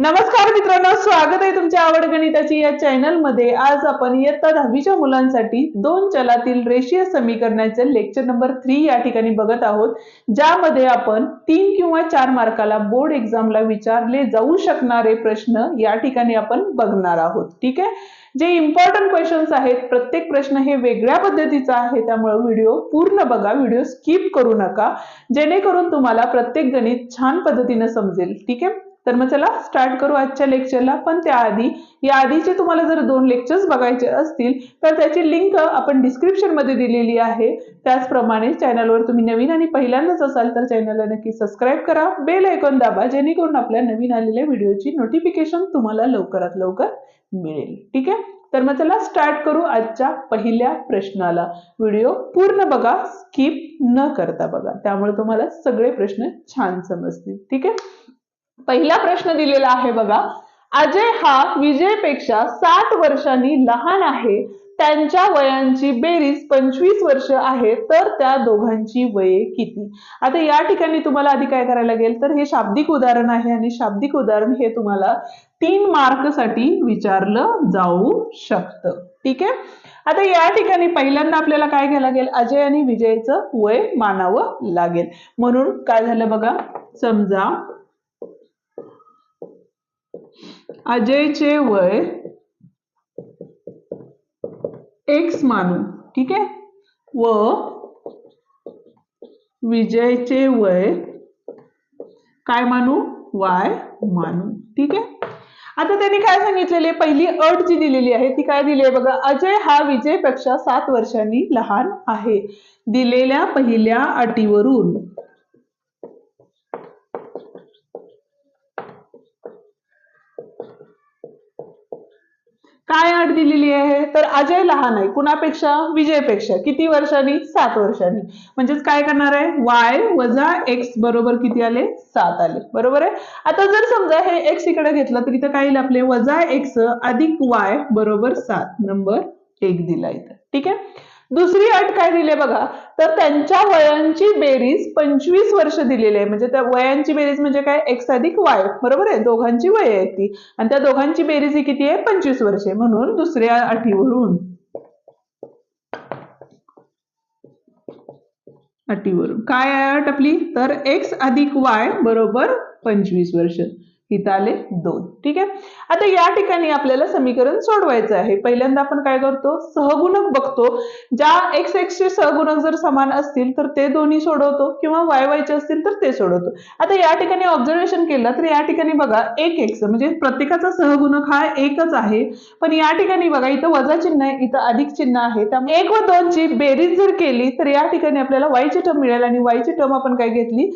नमस्कार मित्रांनो स्वागत आहे तुमच्या आवड गणिताची या चॅनलमध्ये. आज आपण इयत्ता दहावीच्या मुलांसाठी दोन चलातील रेषीय समीकरणाचे लेक्चर नंबर थ्री या ठिकाणी बघत आहोत. ज्यामध्ये आपण तीन किंवा चार मार्काला बोर्ड एक्झामला विचारले जाऊ शकणारे प्रश्न या ठिकाणी आपण बघणार आहोत. ठीक आहे? जे इम्पॉर्टंट क्वेश्चन्स आहेत प्रत्येक प्रश्न हे वेगळ्या पद्धतीचा आहे त्यामुळे व्हिडिओ पूर्ण बघा व्हिडिओ स्किप करू नका. जेणेकरून तुम्हाला प्रत्येक गणित छान पद्धतीने समजेल. ठीक आहे? तर मग चला स्टार्ट करू आजच्या लेक्चरला पण त्याआधी या आधीचे तुम्हाला जर दोन लेक्चर्स बघायचे असतील तर त्याची लिंक आपण डिस्क्रिप्शनमध्ये दिलेली आहे. त्याचप्रमाणे चॅनलवर तुम्ही नवीन आणि पहिल्यांदाच असाल तर चॅनलला नक्की सबस्क्राईब करा. बेल ऐकून दाबा जेणेकरून आपल्या नवीन आलेल्या व्हिडिओची नोटिफिकेशन तुम्हाला लवकरात लवकर मिळेल. ठीक आहे? तर मग चला स्टार्ट करू आजच्या पहिल्या प्रश्नाला. व्हिडिओ पूर्ण बघा स्किप न करता बघा. त्यामुळे तुम्हाला सगळे प्रश्न छान समजतील. ठीक आहे? पहिला प्रश्न दिलेला आहे बघा. अजय हा विजयपेक्षा साठ वर्षांनी लहान आहे. त्यांच्या वयांची बेरीज पंचवीस वर्ष आहे तर त्या दोघांची वये किती? आता या ठिकाणी तुम्हाला आधी काय करायला लागेल? तर हे शाब्दिक उदाहरण आहे आणि शाब्दिक उदाहरण हे तुम्हाला तीन मार्कसाठी विचारलं जाऊ शकतं. ठीक आहे? आता या ठिकाणी पहिल्यांदा आपल्याला काय घ्यायला लागेल? अजय आणि विजयचं वय मानावं लागेल. म्हणून काय झालं बघा? समजा अजयचे वय एक्स मानू ठीक आहे? व विजयचे वय काय मानू? वाय मानू ठीक आहे? आता त्यांनी काय सांगितलेले पहिली अट जी दिलेली आहे ती काय दिली आहे बघा? अजय हा विजयपेक्षा सात वर्षांनी लहान आहे. दिलेल्या पहिल्या अटीवरून काय अट दिलेली आहे? तर अजय लहान आहे. कुणापेक्षा? विजयपेक्षा. किती वर्षांनी? सात वर्षांनी. म्हणजेच काय करणार आहे? वाय वजा एक्स बरोबर किती आले? सात आले. बरोबर आहे? आता जर समजा हे एक्स इकडे घेतलं तर इथं काय येईल आपले? वजा एक्स अधिक वाय बरोबर सात. नंबर एक दिला इथं. ठीक आहे? दुसरी अट काय दिली बघा? तर त्यांच्या वयांची बेरीज पंचवीस वर्ष दिलेली आहे. म्हणजे त्या वयांची बेरीज म्हणजे काय? एक्स अधिक वाय बरोबर आहे? दोघांची वय आहे ती. आणि त्या दोघांची बेरीज ही किती आहे? पंचवीस वर्षे म्हणून दुसऱ्या अटीवरून. अटीवरून. काय आहे अट आपली? तर एक्स अधिक वाय बरोबर पंचवीस वर्ष. इथं आले दोन. ठीक आहे? आता या ठिकाणी आपल्याला समीकरण सोडवायचं आहे. पहिल्यांदा आपण काय करतो? सहगुणक बघतो. ज्या एक्स एक्सचे सहगुणक जर समान असतील तर ते दोन्ही सोडवतो. किंवा वाय वायचे असतील तर ते सोडवतो. आता या ठिकाणी ऑब्झर्वेशन केलं तर या ठिकाणी बघा एक एक्स म्हणजे प्रत्येकाचा सहगुणक हा एकच आहे. पण या ठिकाणी बघा इथं वजा चिन्ह आहे इथं अधिक चिन्ह आहे. त्यामुळे एक व दोनची बेरीज जर केली तर या ठिकाणी आपल्याला वायची टर्म मिळेल. आणि वायची टर्म आपण काय घेतली?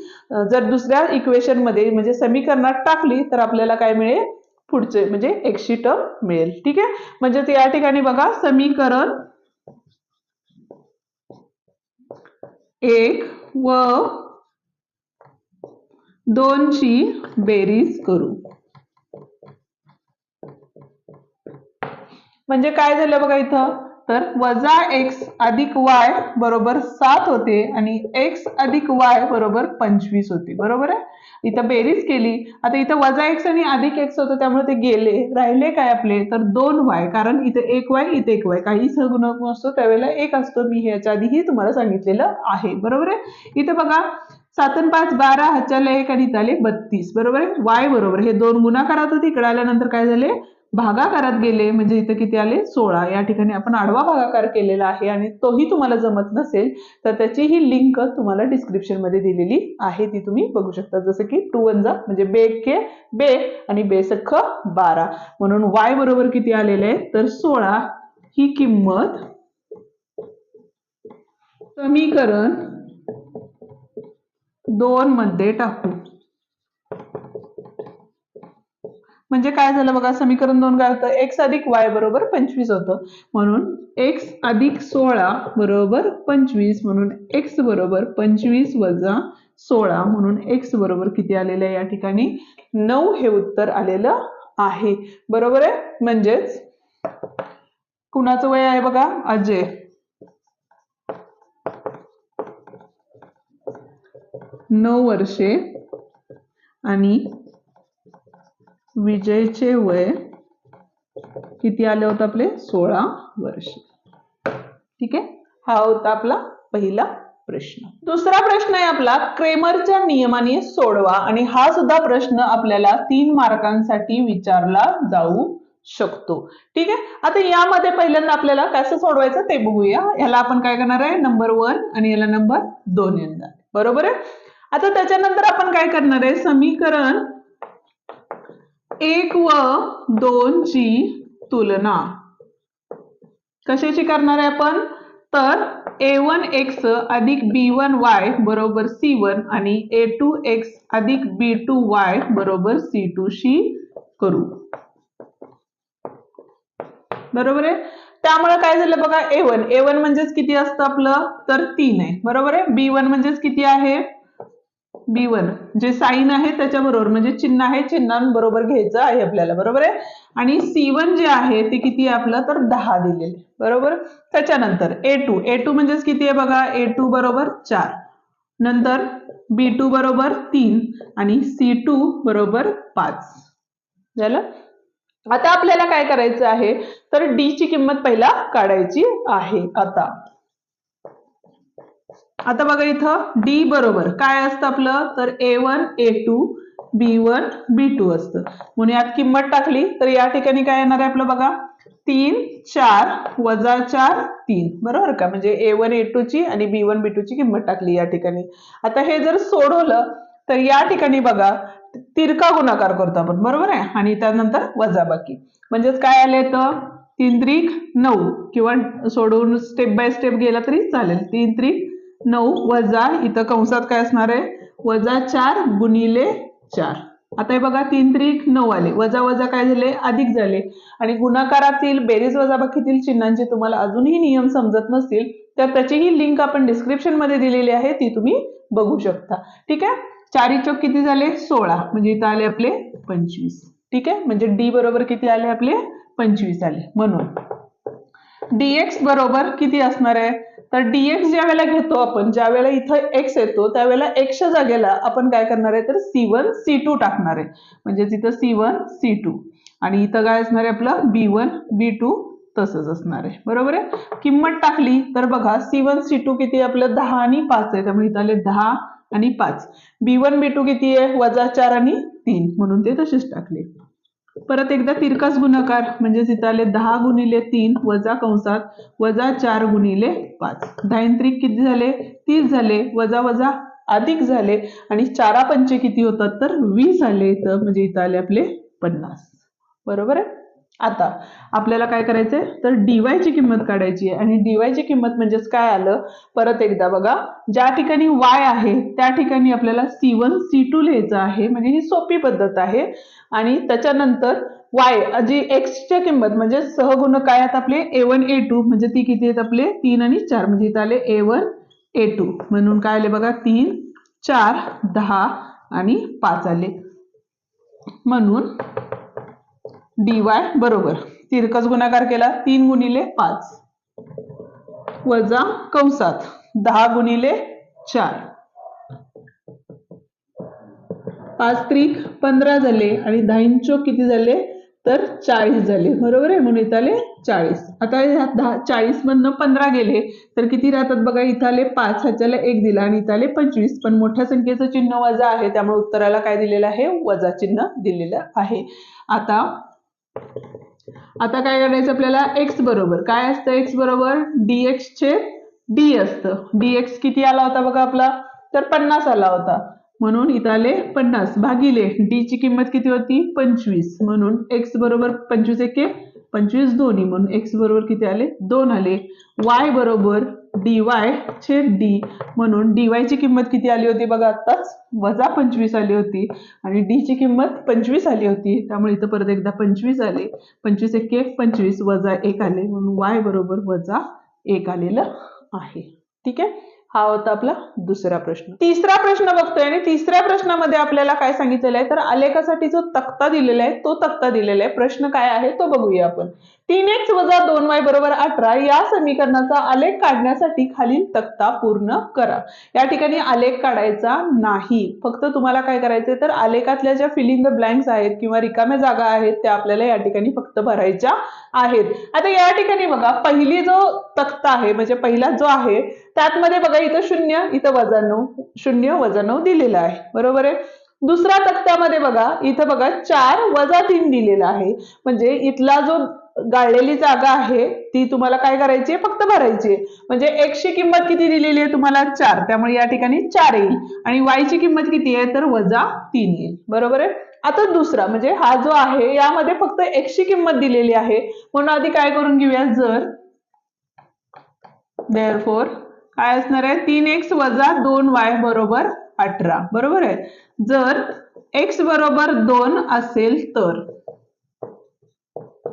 जर दुसऱ्या इक्वेशनमध्ये म्हणजे समीकरणात टाकली तर आपल्याला काय मिळेल? पुढचे म्हणजे एकशी टर्म मिळेल. ठीक आहे? म्हणजे ते या ठिकाणी बघा समीकरण एक व दोनची बेरीज करू. म्हणजे काय झालं बघा इथं? तर वजा एक्स अधिक वाय बरोबर सात होते आणि एक्स अधिक वाय बरोबर पंचवीस होते. बरोबर आहे? इथं बेरीज केली. आता इथं वजा एक्स आणि अधिक एक्स होतं त्यामुळे ते गेले. राहिले काय आपले? तर दोन वाय कारण इथं एक वाय इथे एक वाय काही सहगुणक असतो त्यावेळेला एक असतो. मी ह्याच्या आधीही तुम्हाला सांगितलेलं आहे. बरोबर आहे? इथं बघा सात पाच बारा हजार एक आणि इथं आले बत्तीस. बरोबर आहे? वाय बरोबर. हे दोन गुणाकारात होते इकडे आल्यानंतर काय झाले? भागाकारात गेले म्हणजे इथं किती आले? सोळा. या ठिकाणी आपण आडवा भागाकार केलेला आहे आणि तोही तुम्हाला जमत नसेल तर त्याची ही लिंक तुम्हाला डिस्क्रिप्शनमध्ये दिलेली आहे ती तुम्ही बघू शकता. जसं की टू वन जा म्हणजे बे के बे आणि बेसख्ख बारा. म्हणून वाय बरोबर किती आलेले आहे तर सोळा ही किंमत समीकरण दोन मध्ये टाकू. म्हणजे काय झालं बघा समीकरण दोन काय होतं? एक्स अधिक वाय बरोबर पंचवीस होतं. म्हणून एक्स अधिक सोळा बरोबर पंचवीस म्हणून एक्स बरोबर पंचवीस वजा सोळा म्हणून एक्स बरोबर किती आलेलं आहे या ठिकाणी? नऊ हे उत्तर आलेलं आहे. बरोबर आहे? म्हणजेच कुणाचं वय आहे बघा? अजय. नऊ वर्षे आणि विजयचे वय किती आले होतं आपले? सोळा वर्ष. ठीक आहे? हा होता आपला पहिला प्रश्न. दुसरा प्रश्न आहे आपला क्रेमरच्या नियमाने सोडवा. आणि हा सुद्धा प्रश्न आपल्याला तीन मार्कांसाठी विचारला जाऊ शकतो. ठीक आहे? आता यामध्ये पहिल्यांदा आपल्याला कसं सोडवायचं ते बघूया. याला आपण काय करणार आहे? नंबर वन आणि याला नंबर दोन येणार बरोबर आहे? आता त्याच्यानंतर आपण काय करणार आहे? समीकरण एक व दोन ची तुलना. कशाची करणार आहे आपण? तर ए वन एक्स अधिक बी वन वाय बरोबर सी वन आणि ए टू एक्स अधिक बी टू वाय बरोबर सी टू शी करू. बरोबर आहे? त्यामुळे काय झालं बघा ए वन ए वन म्हणजेच किती असतं आपलं? तर तीन आहे. बरोबर आहे? बी वन म्हणजेच किती आहे? बी वन. जे साईन आहे त्याच्याबरोबर म्हणजे चिन्ह आहे चिन्हांबरोबर घ्यायचं आहे आपल्याला बरोबर आहे? आणि सी वन जे आहे ते किती आहे आपलं? तर दहा दिलेले बरोबर? त्याच्यानंतर ए टू. ए टू म्हणजेच किती आहे बघा? ए टू बरोबर चार. नंतर बी टू बरोबर तीन आणि सी टू बरोबर पाच. झालं? आता आपल्याला काय करायचं आहे? तर डी ची किंमत पहिला काढायची आहे आता. आता बघा इथं डी बरोबर. काय असतं आपलं? तर A one A two B one B two असतं. म्हणून यात किंमत टाकली तर या ठिकाणी काय येणार आहे आपलं बघा? तीन चार वजा चार तीन. बरोबर का? म्हणजे ए वन ए टू ची आणि बी वन बी टू ची किंमत टाकली या ठिकाणी. आता हे जर सोडवलं तर या ठिकाणी बघा तिरका गुणाकार करतो आपण. बरोबर आहे? आणि त्यानंतर वजाबाकी म्हणजेच काय आले तर तीन त्रिक नऊ. किंवा सोडवून स्टेप बाय स्टेप गेला तरी चालेल. तीन त्रिक नऊ वजा इथं कंसात काय असणार आहे? वजा चार गुणिले चार. आता हे बघा तीन त्रिक नऊ आले. वजा वजा काय झाले? अधिक झाले. आणि गुणाकारातील बेरीज वजाबाकीतील चिन्हांचे तुम्हाला अजूनही नियम समजत नसतील तर त्याचीही लिंक आपण डिस्क्रिप्शनमध्ये दिलेली आहे ती तुम्ही बघू शकता. ठीक आहे? चारी चौक किती झाले? सोळा. म्हणजे इथं आले आपले पंचवीस. ठीक आहे? म्हणजे डी बरोबर किती आले आपले? पंचवीस आले. म्हणून. डीएक्स बरोबर किती असणार आहे? तर डीएक्स ज्या वेळेला घेतो आपण ज्या वेळेला इथं एक्स येतो त्यावेळेला एक्सच्या जागेला आपण काय करणार आहे तर सी वन सी टू टाकणार आहे. म्हणजे तिथं सी वन सी टू आणि इथं काय असणार आहे आपलं? बी वन बी टू तसंच असणार आहे. बरोबर आहे? किंमत टाकली तर बघा सी वन सी टू किती आहे आपलं? दहा आणि पाच आहे. त्यामुळे इथं आले दहा आणि पाच. बी वन बी टू किती आहे? वजा चार आणि तीन. म्हणून ते तसेच टाकले. परत एकदा तिरकाच गुणाकार म्हणजे इथं आले दहा गुणिले तीन वजा कंसात वजा चार गुणिले पाच. त्रिक किती झाले? तीस झाले. वजा वजा अधिक झाले. आणि चारा पंचे किती होतात? तर वीस आले इथं म्हणजे इथं आले आपले पन्नास. बरोबर आहे? आता आपल्याला काय करायचंय? तर डीवाय ची किंमत काढायची आहे. आणि डीवाय ची किंमत म्हणजेच काय आलं? परत एकदा बघा. ज्या ठिकाणी वाय आहे त्या ठिकाणी आपल्याला सी वन सी टू लिहायचं आहे. म्हणजे ही सोपी पद्धत आहे. आणि त्याच्यानंतर वाय जी एक्सच्या किंमत म्हणजे सहगुण काय आहेत आपले? ए वन ए टू म्हणजे ती किती आहेत आपले? तीन आणि चार. म्हणजे इथं आले ए वन ए टू म्हणून काय आले बघा? तीन चार दहा आणि पाच आले. म्हणून डी वाय बरोबर. तिरकस गुणाकार केला तीन गुणिले पाच. वजा कंसात दहा गुणिले चार. पाच त्रिक पंधरा झाले आणि दहांचो किती झाले? तर चाळीस झाले. बरोबर आहे? म्हणून इथं आले चाळीस. आता दहा चाळीस मधनं पंधरा गेले तर किती राहतात बघा? इथं आले पाच ह्याच्याला एक दिला आणि इथं आले पंचवीस. पण मोठ्या संख्येचं चिन्ह वजा आहे त्यामुळे उत्तराला काय दिलेलं आहे? वजा चिन्ह दिलेलं आहे. आता आता काय करायचं आपल्याला? एक्स बरोबर. काय असतं एक्स बरोबर? डीएक्स चे डी असतं. डीएक्स किती आला होता बघा आपला? तर पन्नास आला होता. म्हणून इथं आले पन्नास. भागिले. डी ची किंमत किती होती? पंचवीस. म्हणून एक्स बरोबर पंचवीस एके पंचवीस दोन्ही. म्हणून एक्स बरोबर किती आले? दोन आले. वाय बरोबर डी वाय छे डी म्हणून डी ची किंमत किती आली होती बघा आत्ताच? वजा पंचवीस आली होती. आणि डी ची किंमत पंचवीस आली होती. त्यामुळे इथं परत एकदा पंचवीस आले. पंचवीस एक पंचवीस वजा एक आले. म्हणून वाय बरोबर वजा एक आलेलं आहे. ठीक आहे? हा होता आपला दुसरा प्रश्न. तिसरा प्रश्न बघतोय आणि तिसऱ्या प्रश्नामध्ये आपल्याला काय सांगितलेलं आहे? तर आलेखासाठी जो तक्ता दिलेला आहे तो तक्ता दिलेला आहे. प्रश्न काय आहे तो बघूया आपण. तीन एक्स वजा दोन वाय बरोबर अठरा या समीकरणाचा आलेख काढण्यासाठी खालील तक्ता पूर्ण करा. या ठिकाणी आलेख काढायचा नाही. फक्त तुम्हाला काय करायचंय? तर आलेखातल्या ज्या फिलिंग द ब्लँक्स आहेत किंवा रिकाम्या जागा आहेत त्या आपल्याला या ठिकाणी फक्त भरायच्या आहेत. आता या ठिकाणी बघा पहिली जो तक्ता आहे म्हणजे पहिला जो आहे त्यात मध्ये बघा इथं शून्य इथं वजा नऊ शून्य वजा नऊ दिलेलं आहे. बरोबर आहे? दुसऱ्या तक्त्यामध्ये बघा इथं बघा चार वजा तीन दिलेला आहे. म्हणजे इथला जो गाळलेली जागा आहे ती तुम्हाला काय करायची आहे? फक्त भरायची आहे. म्हणजे एक्सची किंमत किती दिलेली आहे तुम्हाला? चार. त्यामुळे या ठिकाणी चार येईल. आणि वायची किंमत किती आहे? तर वजा तीन येईल. बरोबर आहे? आता दुसरा म्हणजे हा जो आहे यामध्ये फक्त एक्सची किंमत दिलेली आहे. म्हणून आधी काय करून घेऊया? जर देअर फोर काय असणार आहे? तीन एक्स वजा दोन वाय बरोबर अठरा. बरोबर आहे? जर एक्स बरोबर दोन असेल तर.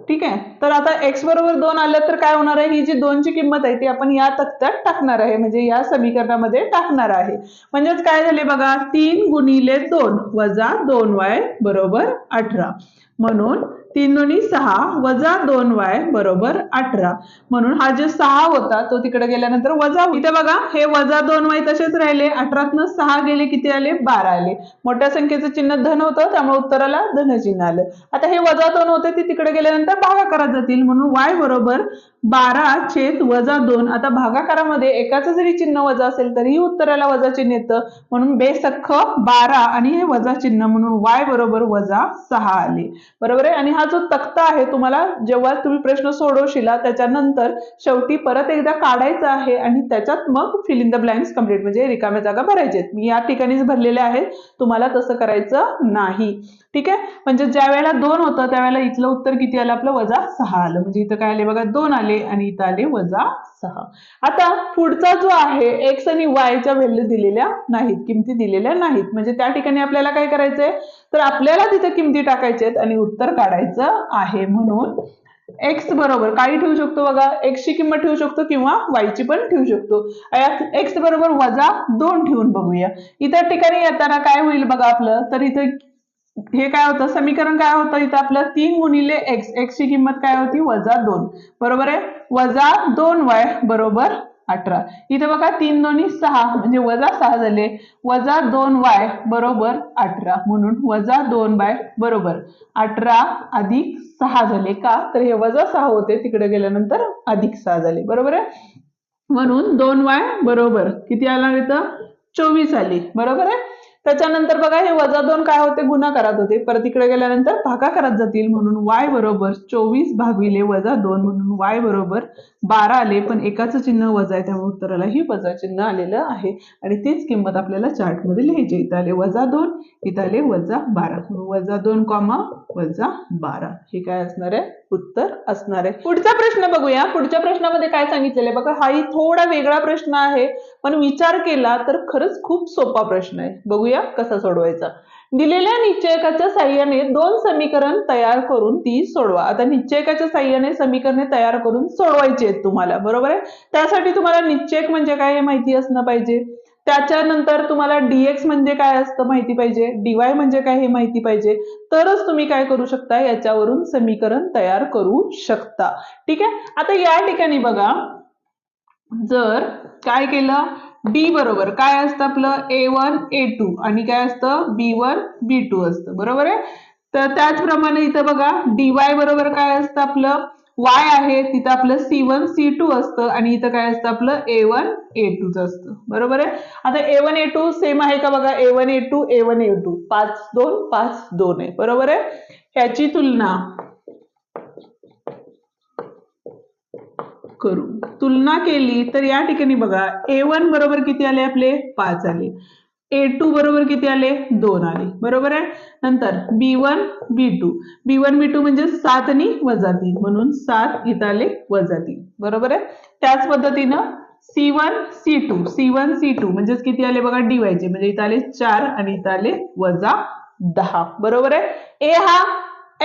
ठीक आहे? तर आता एक्स बरोबर दोन आलं तर काय होणार आहे? ही जी दोनची किंमत आहे ती आपण या तक्त्यात टाकणार आहे. म्हणजे या समीकरणामध्ये टाकणार आहे. म्हणजेच काय झाले बघा? तीन गुणिले दोन वजा दोन वाय बरोबर अठरा. म्हणून तीन दोन्ही सहा वजा दोन वाय बरोबर अठरा. म्हणून हा जो सहा होता तो तिकडे गेल्यानंतर वजा इथे बघा हे वजा दोन वाय तसेच राहिले. अठरातनं सहा गेले किती आले? बारा आले. मोठ्या संख्येचं चिन्ह धन होतं त्यामुळे उत्तराला धन चिन्ह आलं. आता हे वजा दोन होते ते तिकडे गेल्यानंतर भागाकारात जातील. म्हणून वाय बरोबर बारा छेद वजा दोन. आता भागाकारामध्ये एकाचं जरी चिन्ह वजा असेल तरीही उत्तराला वजा चिन्ह येतं. म्हणून बेसख्ख बारा आणि हे वजा चिन्ह म्हणून वाय बरोबर वजा सहा आले. बरोबर आहे? आणि हा जो तक्ता आहे तुम्हाला जेव्हा तुम्ही प्रश्न सोडवशिला त्याच्यानंतर शेवटी परत एकदा काढायचा आहे आणि त्याच्यात मग fill in the blanks complete म्हणजे रिकाम्या जागा भरायच्या आहेत. मी या ठिकाणीच भरलेल्या आहेत. तुम्हाला तसं करायचं नाही. ठीक आहे? म्हणजे ज्या वेळेला दोन होतं त्यावेळेला इथलं उत्तर किती आलं? आपलं वजा सहा आलं. म्हणजे इथं काय आले बघा? दोन आले. आणि इथं आले वजा सहा. आता पुढचा जो आहे एक्स आणि वायच्या व्हॅल्यू दिलेल्या नाहीत किमती दिलेल्या नाहीत. म्हणजे त्या ठिकाणी आपल्याला काय करायचंय? तर आपल्याला तिथे किमती टाकायच्या आहेत आणि उत्तर काढायचं आहे म्हणून एक्स बरोबर काही ठेवू शकतो बघा. एक्सची किंमत ठेवू शकतो किंवा वायची पण ठेवू शकतो. एक्स बरोबर वजा दोन ठेवून बघूया. इतर ठिकाणी येताना काय होईल बघा आपलं? तर इथं हे काय होतं? समीकरण काय होतं? इथं आपलं तीन गुणिले एक्स एक्स ची किंमत काय होती? वजा दोन. बरोबर आहे? वजा दोन वाय बरोबर अठरा. इथे बघा तीन दोन्ही सहा म्हणजे वजा सहा झाले. वजा दोन वाय बरोबर अठरा. म्हणून वजा दोन बाय बरोबर अठरा अधिक सहा झाले का? तर हे वजा सहा होते. तिकडे गेल्यानंतर अधिक सहा झाले. बरोबर आहे? म्हणून दोन वाय बरोबर किती आला इथं? चोवीस आली. बरोबर आहे? त्याच्यानंतर बघा हे वजा दोन काय होते? गुणाकारात होते. परत इकडे गेल्यानंतर भागाकारात जातील म्हणून वाय बरोबर चोवीस भागविले वजा दोन म्हणून वाय बरोबर बारा आले. पण एकाचं चिन्ह वजा आहे त्यामुळे उत्तराला ही वजा चिन्ह आलेलं आहे. आणि तीच किंमत आपल्याला चार्टमध्ये लिहायची इथं आले वजा दोन इथं आले वजा बारा. वजा दोन कॉमा वजा बारा. हे काय असणार आहे? उत्तर असणार आहे. पुढचा प्रश्न बघूया. पुढच्या प्रश्नामध्ये काय सांगितलेलं आहे? बघा हाही थोडा वेगळा प्रश्न आहे. पण विचार केला तर खरंच खूप सोपा प्रश्न आहे. बघूया कसा सोडवायचा. दिलेल्या निश्चयकाच्या साह्याने दोन समीकरण तयार करून ती सोडवा. आता निश्चयकाच्या साह्याने समीकरणे तयार करून सोडवायची आहेत तुम्हाला. बरोबर आहे? त्यासाठी तुम्हाला निश्चयक म्हणजे काय हे माहिती असणं पाहिजे. त्याच्यानंतर तुम्हाला डीएक्स म्हणजे काय असतं माहिती पाहिजे? डीवाय म्हणजे काय हे माहिती पाहिजे? तरच तुम्ही काय करू शकता? याच्यावरून समीकरण तयार करू शकता. ठीक आहे? आता या ठिकाणी बघा. जर काय केलं? डी बरोबर. काय असतं आपलं? ए वन ए टू आणि काय असतं? बी वन बी टू असतं. बरोबर आहे? तर त्याचप्रमाणे इथं बघा. डीवाय बरोबर काय असतं आपलं? वाय आहे तिथं आपलं सी वन सी टू असतं आणि इथं काय असतं आपलं ए वन ए टूच असतं. बरोबर आहे? आता A one A two same आहे का बघा? A one A two A one A two पाच दोन पाच दोन आहे. बरोबर आहे? ह्याची तुलना करू. तुलना केली तर या ठिकाणी बघा ए वन बरोबर किती आले आपले? पाच आले. ए टू बरोबर किती आले? दोन आले. बरोबर आहे? नंतर B one B two B one B two म्हणजे सात आणि वजा तीन. म्हणून सात इथं आले वजा तीन. बरोबर आहे? त्याच पद्धतीनं C one C two C one C two म्हणजेच किती आले बघा? डीवायचे म्हणजे इथं आले चार आणि इथं आले वजा दहा. बरोबर आहे? ए हा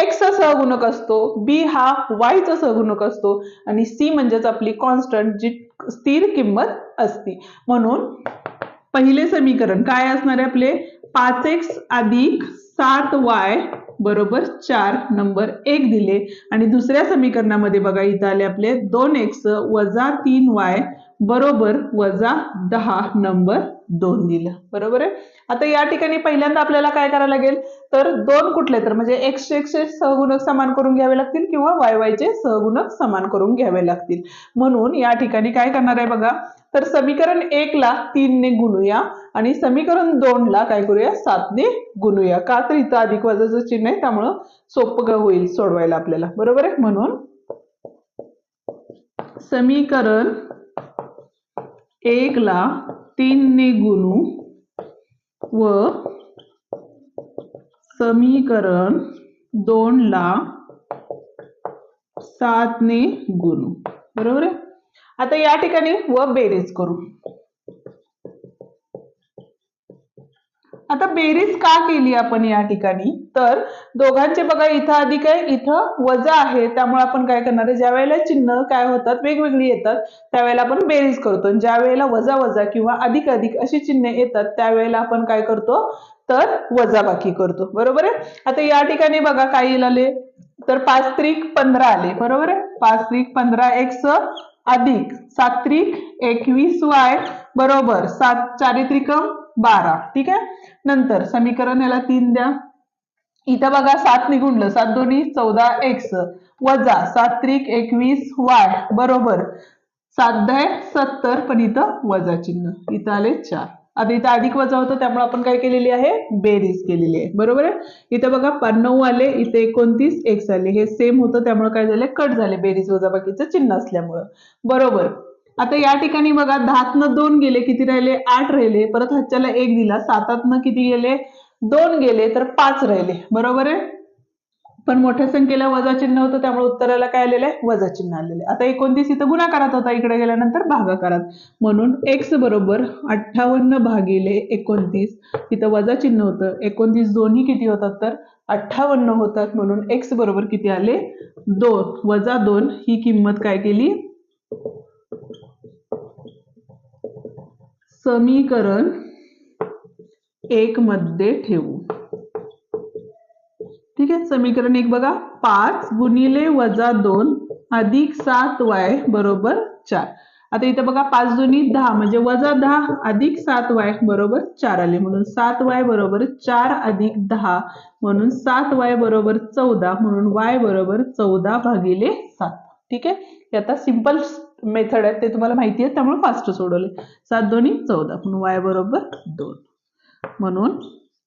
एक्सचा सहगुणक असतो. बी हा वाय चा सहगुणक असतो. आणि सी म्हणजेच आपली कॉन्स्टंट जी स्थिर किंमत असती. म्हणून पहिले समीकरण काय असणार आहे आपले? पाच एक्स अधिक सात वाय बरोबर चार नंबर एक दिले. आणि दुसऱ्या समीकरणामध्ये बघा इथं आले आपले दोन एक्स वजा तीन वाय बरोबर वजा दहा नंबर दोन दिलं. बरोबर आहे? आता या ठिकाणी पहिल्यांदा आपल्याला काय करायला लागेल? तर दोन कुठले तर म्हणजे एक्स एक्सचे सहगुणक समान करून घ्यावे लागतील किंवा वाय वायचे सहगुणक समान करून घ्यावे लागतील. म्हणून या ठिकाणी काय करणार आहे बघा? तर समीकरण एक ला तीनने गुणूया आणि समीकरण दोन ला काय करूया? सातने गुणूया. का तर इथं अधिक वजाचं चिन्ह आहे त्यामुळं सोपं होईल सोडवायला आपल्याला. बरोबर आहे? म्हणून समीकरण एक तीनने तीन ने गुणू व समीकरण दोन सातने सात ने गुणू. बरोबर आहे? आता या ठिकाणी व बेरीज करू. आता बेरीज का केली आपण या ठिकाणी? तर दोघांचे बघा इथं अधिक आहे इथं वजा आहे. त्यामुळे आपण काय करणार आहे? ज्या वेळेला चिन्ह काय होतात वेगवेगळी येतात त्यावेळेला आपण बेरीज करतो. ज्या वेळेला वजा वजा किंवा अधिक अधिक अशी चिन्ह येतात त्यावेळेला आपण काय करतो? तर वजाबाकी करतो. बरोबर आहे? आता या ठिकाणी बघा काय येईल आले. तर पाच त्रिक पंधरा आले. बरोबर आहे? पाच त्रिक पंधरा एक्स अधिक सात त्रिक एकवीस वाय. बरोबर. सात चारित्रिकम बारा. ठीक आहे? नंतर समीकरण याला तीन द्या. इथं बघा सात निगुणलं सात दोन्ही चौदा एक्स. वजा सात त्रिक एकवीस वाय बरोबर. सात दहा सत्तर पण इथं वजा चिन्ह. इथं आले चार. आता इथं अधिक वजा होतं त्यामुळे आपण काय केलेली आहे? बेरीज केलेली आहे. बरोबर आहे? इथं बघा नऊ आले इथे एकोणतीस एक्स आले. हे सेम होतं त्यामुळे काय झाले? कट झाले बेरीज वजा बाकीचं चिन्ह असल्यामुळं. बरोबर. आता या ठिकाणी बघा दहातनं दोन गेले किती राहिले? आठ राहिले. परत हातच्याला एक दिला. सातातनं किती गेले? दोन गेले तर पाच राहिले. बरोबर आहे? पण मोठ्या संख्येला वजा चिन्ह होतं त्यामुळे उत्तराला काय आलेलं आहे? वजा चिन्ह आलेलं आहे. आता एकोणतीस इथं गुणाकारात होता इकडे गेल्यानंतर भागाकारात. म्हणून एक्स बरोबर अठ्ठावन्न भागिले एकोणतीस इथं वजा चिन्ह होतं. एकोणतीस दोन्ही किती होतात तर? अठ्ठावन्न होतात. म्हणून एक्स बरोबर किती आले? दोन. वजा दोन ही किंमत काय केली? समीकरण एक मध्ये ठेवू. ठीक आहे समीकरण एक बघा. पाच गुणिले वजा दोन अधिक सात वाय बरोबर चार. आता इथे बघा पाच दोन्ही दहा म्हणजे वजा दहा अधिक सात वाय बरोबर चार आले. म्हणून सात वाय बरोबर चार अधिक दहा म्हणून सात वाय बरोबर चौदा म्हणून वाय बरोबर चौदा भागिले सात. ठीक आहे? हे आता सिंपल मेथड आहेत ते तुम्हाला माहिती आहेत त्यामुळे फास्ट सोडवले. सात दोन्ही चौदा. म्हणून वाय बरोबर दोन. म्हणून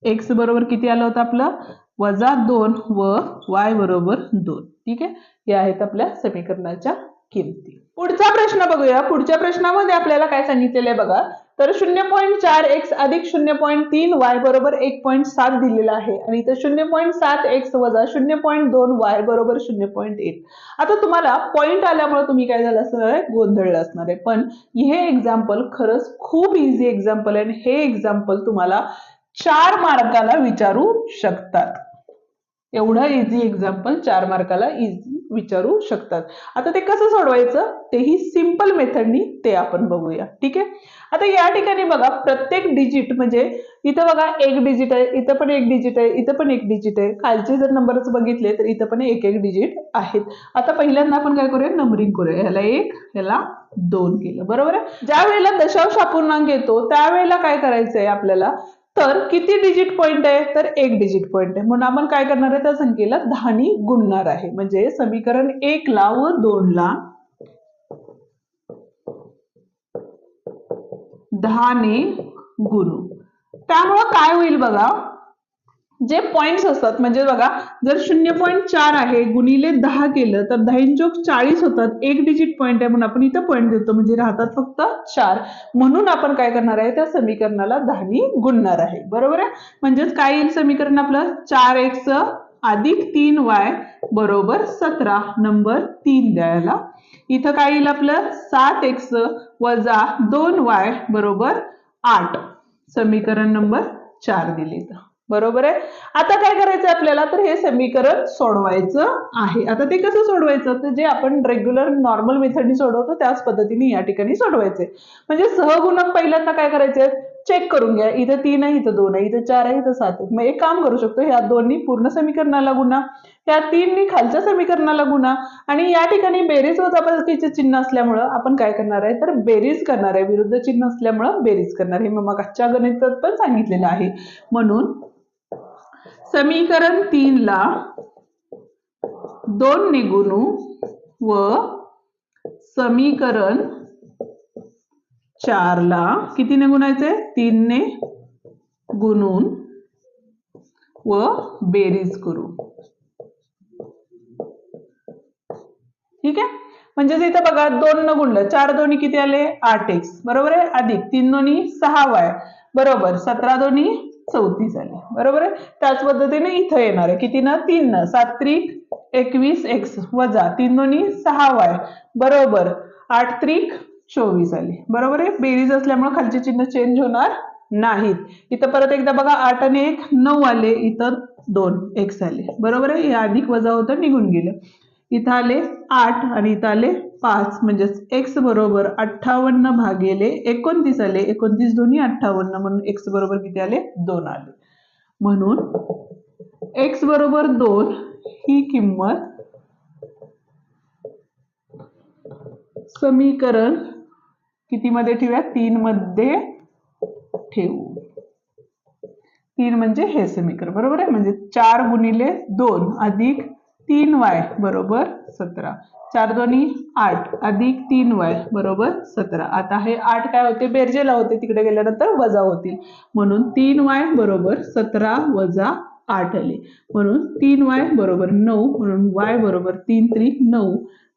एक्स बरोबर किती आलं होतं आपलं? वजा दोन व वाय बरोबर दोन. ठीक आहे? हे आहेत आपल्या समीकरणाच्या किमती. पुढचा प्रश्न बघूया. पुढच्या प्रश्नामध्ये आपल्याला काय सांगितलेलं आहे बघा? तर शून्य पॉईंट चार एक्स अधिक शून्य पॉईंट तीन वाय बरोबर एक पॉईंट सात दिलेला आहे. आणि इथं शून्य पॉईंट सात एक्स वजा शून्य पॉईंट दोन वाय बरोबर शून्य पॉईंट एक. आता तुम्हाला पॉईंट आल्यामुळे तुम्ही काय झालं असणार आहे? गोंधळलं असणार आहे. पण हे एक्झाम्पल खरंच खूप इझी एक्झाम्पल आहे. आणि हे एक्झाम्पल तुम्हाला चार मार्काला विचारू शकतात. एवढं इझी एक्झाम्पल चार मार्काला इझी विचारू शकतात. आता ते कसं सोडवायचं? तेही सिंपल मेथडनी ते आपण बघूया. ठीक आहे? आता या ठिकाणी बघा प्रत्येक डिजिट म्हणजे इथं बघा एक डिजिट आहे इथं पण एक डिजिट आहे इथं पण एक डिजिट आहे. खालचे जर नंबरच बघितले तर इथं पण एक एक डिजिट आहेत. आता पहिल्यांदा आपण काय करूया? नंबरिंग करूया. ह्याला एक ह्याला दोन केलं. बरोबर आहे? ज्या वेळेला दशांश अपूर्णांक येतो त्यावेळेला काय करायचंय आपल्याला? तर किती डिजिट पॉइंट आहे? तर एक डिजिट पॉइंट आहे. म्हणून आपण काय करणार आहे? त्या संख्येला दहानी गुणणार आहे. म्हणजे समीकरण एक ला व दोन ला दहाने गुणू. त्यामुळं काय होईल बघा? जे पॉइंट्स असतात म्हणजे बघा जर शून्य पॉईंट चार आहे गुणिले दहा केलं तर दहाचोक चाळीस होतात एक डिजिट पॉईंट आहे म्हणून आपण इथं पॉईंट देतो म्हणजे राहतात फक्त चार. म्हणून आपण काय करणार आहे त्या समीकरणाला दहानी गुणणार आहे. बरोबर आहे? म्हणजेच काय येईल समीकरण आपलं? चार एक्स अधिक तीन वाय बरोबर सतरा. नंबर तीन द्यायला. इथं काय येईल आपलं? सात एक्स वजा दोन वाय बरोबर आठ. समीकरण नंबर चार दिले बरोबर आहे? आता काय करायचं आपल्याला? तर हे समीकरण सोडवायचं आहे. आता ते कसं सोडवायचं? तर जे आपण रेग्युलर नॉर्मल मेथडनी सोडवतो त्याच पद्धतीने या ठिकाणी सोडवायचे म्हणजे सहगुणक पहिल्यांदा काय करायचे चेक करून घ्या. इथं तीन आहे इथं दोन आहे इथं चार आहे इथं सात आहे. मग एक काम करू शकतो ह्या दोन्ही पूर्ण समीकरणाला गुन्हा ह्या तीननी खालच्या समीकरणाला गुन्हा आणि या ठिकाणी बेरीज वजाबाकीचे चिन्ह असल्यामुळं आपण काय करणार आहे? तर बेरीज करणार आहे. विरुद्ध चिन्ह असल्यामुळं बेरीज करणार हे मग मागच्या गणितात पण सांगितलेलं आहे. म्हणून समीकरण तीनला दोन निगुणू व समीकरण चारला कितीने गुणायचे तीनने गुणून व बेरीज करू. ठीक आहे? म्हणजे इथं बघा दोन न गुणलं चार दोन्ही किती आले? आठ एक्स. बरोबर आहे? अधिक. तीन दोन्ही सहा वाय. बरोबर. सतरा दोन्ही चौतीस आले बरोबर आहे? त्याच पद्धतीने इथं येणार आहे. किती ना? तीन न? सात त्रिक एकवीस एक्स वजा तीन दोन्ही सहा वाय. बरोबर. आठ त्रिक चोवीस आले बरोबर आहे? बेरीज असल्यामुळे खालचे चिन्ह चेंज होणार नाहीत. इथं परत एकदा बघा आठ आणि एक नऊ आले. इथं दोन एक्स आले. बरोबर आहे? हे अधिक वजा होतं निघून गेलं. इथं आले आठ आणि इथं आले पाच म्हणजेच एक्स बरोबर अठ्ठावन्न भागेले एकोणतीस आले. एकोणतीस दोन्ही अठ्ठावन्न म्हणून एक्स बरोबर किती आले? दोन आले. म्हणून एक्स बरोबर दोन ही किंमत समीकरण किती मध्ये ठेवूया? तीन मध्ये ठेवू. तीन म्हणजे हे समीकरण. बरोबर आहे? म्हणजे चार गुणिले दोन अधिक तीन वाय बरोबर सतरा. चार दोन्ही आठ. अधिक तीन वाय बरोबर सतरा. आता हे आठ काय होते? बेरजेला होते. तिकडे गेल्यानंतर वजा होतील. म्हणून तीन वाय बरोबर सतरा वजा आठ आले. म्हणून तीन वाय बरोबर नऊ. म्हणून वाय बरोबर तीन त्री नऊ.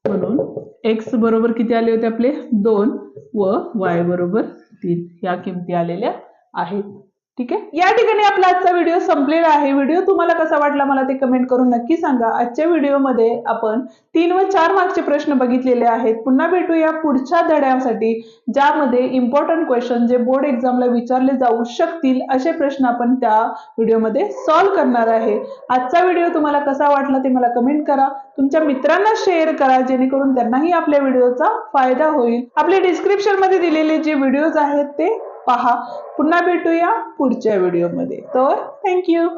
म्हणून एक्स बरोबर किती आले होते आपले? दोन व वाय बरोबर तीन. या किमती आलेल्या आहेत. ठीक आहे? या ठिकाणी आपला आजचा व्हिडिओ संपलेला आहे. व्हिडिओ तुम्हाला कसा वाटला मला ते कमेंट करून नक्की सांगा. आजच्या व्हिडिओमध्ये आपण तीन व चार मार्कचे प्रश्न बघितलेले आहेत. पुन्हा भेटूया पुढच्या धड्यासाठी ज्यामध्ये इम्पॉर्टंट क्वेश्चन जे बोर्ड एक्झामला विचारले जाऊ शकतील असे प्रश्न आपण त्या व्हिडिओमध्ये सॉल्व्ह करणार आहे. आजचा व्हिडिओ तुम्हाला कसा वाटला ते मला कमेंट करा. तुमच्या मित्रांना शेअर करा जेणेकरून त्यांनाही आपल्या व्हिडिओचा फायदा होईल. आपले डिस्क्रिप्शनमध्ये दिलेले जे व्हिडिओज आहेत ते पहा. पुन्हा भेटूया पुढच्या व्हिडिओमध्ये. तर थँक्यू